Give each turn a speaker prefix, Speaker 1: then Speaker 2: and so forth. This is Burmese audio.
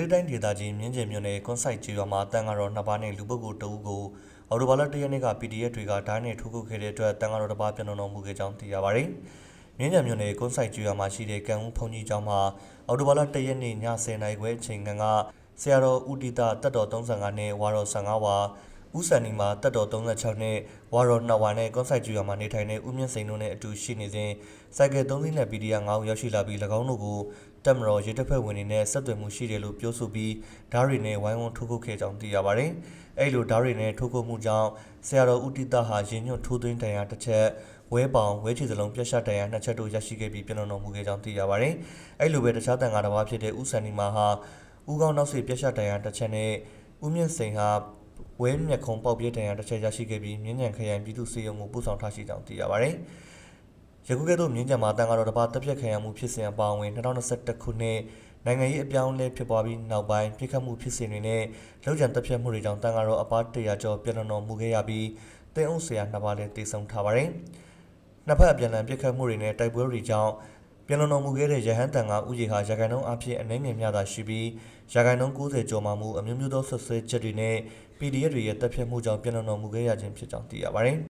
Speaker 1: ဒေတိုင်းဒေသကြီးမြင်းကျင်မြို့နယ်ကွန်ဆိုင်ကျေးရွာမှာတန်ဃာတော်နှစ်ပါးနဲ့လူပုဂ္ဂိုလ်တဦးကိုအော်တိုဘာလ၁ရက်နေ့က PDF တွေကဓာတ်နဲ့ထိုးခုခဲ့တဲ့အတွက်တန်ဃာတော်တစ်ပါးပြန်တော်မူခဲ့ကြောင်းသိရပါတယ်။မြင်းကျင်မြို့နယ်ကွန်ဆိုင်ကျေးရွာမှာရှိတဲ့ကံဦးဘုံကြီးကျောင်းမှာအော်တိုဘာလ၁ရက်နေ့ည10:00နာရီခွဲအချိန်ကဆရာတော်ဦးတီတာတက်တော်35နဲ့ဝါတော်15ဝါ ဦးစံနီမှာတက်တော်36နဲ့ဝါတော်2ဝါနဲ့ကွန်ဆိုင်ကျူရွာမှာနေထိုင်တဲ့ဦးမြင့်စိန်တို့နဲ့အတူရှိနေစဉ်စိုက်ကယ်3စီးနဲ့ PDF 9ဦးရောက်ရှိလာပြီး၎င်းတို့ကိုတက်မတော်ရေတပ်ဖွဲ့ဝင်တွေနဲ့ဆက်သွယ်မှုရှိတယ်လို့ပြောဆိုပြီးဓာတ်ရီနဲ့ဝိုင်းဝန်းထိုးခုခဲ့ကြောင်းသိရပါတယ်။အဲ့လိုဓာတ်ရီနဲ့ထိုးခုမှုကြောင့်ဆရာတော်ဦးတီတာဟာရင်ညွတ်ထိုးသွင်းတန်ရာတစ်ချက်ဝဲပေါင်ဝဲချီစလုံးပြတ်ရှတ်တန်ရာနှစ်ချက်တို့ရရှိခဲ့ပြီးပြည်တော်တော်မူခဲ့ကြောင်းသိရပါတယ်။အဲ့လိုပဲတခြားတန်ဃာတစ်ပါးဖြစ်တဲ့ဦးစံနီမာဟာဦးကောင်းနောက်ဆွေပြတ်ရှတ်တန်ရာတစ်ချက်နဲ့ဦးမြင့်စိန်ဟာ ဝဲမြက်ခုံပေါက်ပြဲတန်ရာတစ်ချက်ရရှိခဲ့ပြီးမြင်းညံခရိုင်ပြည်သူ့စေယုံကိုပို့ဆောင်ထားရှိကြောင်းသိရပါတယ်။ယခုကဲ့သို့မြင်းကြံမှာတန်ဃာတော်တစ်ပါးတပ်ဖြတ်ခံရမှုဖြစ်စဉ်အပါအဝင်2021ခုနှစ်နိုင်ငံရေးအပြောင်းအလဲဖြစ်ပွားပြီးနောက်ပိုင်းပြစ်ခတ်မှုဖြစ်စဉ်တွေနဲ့လောက်ကျန်တပ်ဖြတ်မှုတွေကြောင့်တန်ဃာတော်အပါတရာကျော်ပြည်တော်တော်မူခဲ့ရပြီးတင်းအုပ်ဆရာနှစ်ပါးလည်းတည်ဆုံထားပါတယ်။နှစ်ဖက်အပြန်အလှန်ပြစ်ခတ်မှုတွေနဲ့တိုက်ပွဲတွေကြောင့် ပြည်တော်တော်မူခဲ့တဲ့ရဟန်းတန်ဃာဥယေဟာရခိုင်နှုန်းအဖြစ်အနှဲငယ်များသာရှိပြီးရခိုင်နှုန်း90ကျော်မှမူအမျိုးမျိုးသောဆွဆွဲချက်တွေနဲ့ PDF တွေရဲ့တပ်ဖြတ်မှုကြောင့်ပြည်တော်တော်မူခဲ့ရခြင်းဖြစ်ကြောင်းသိရပါတယ်။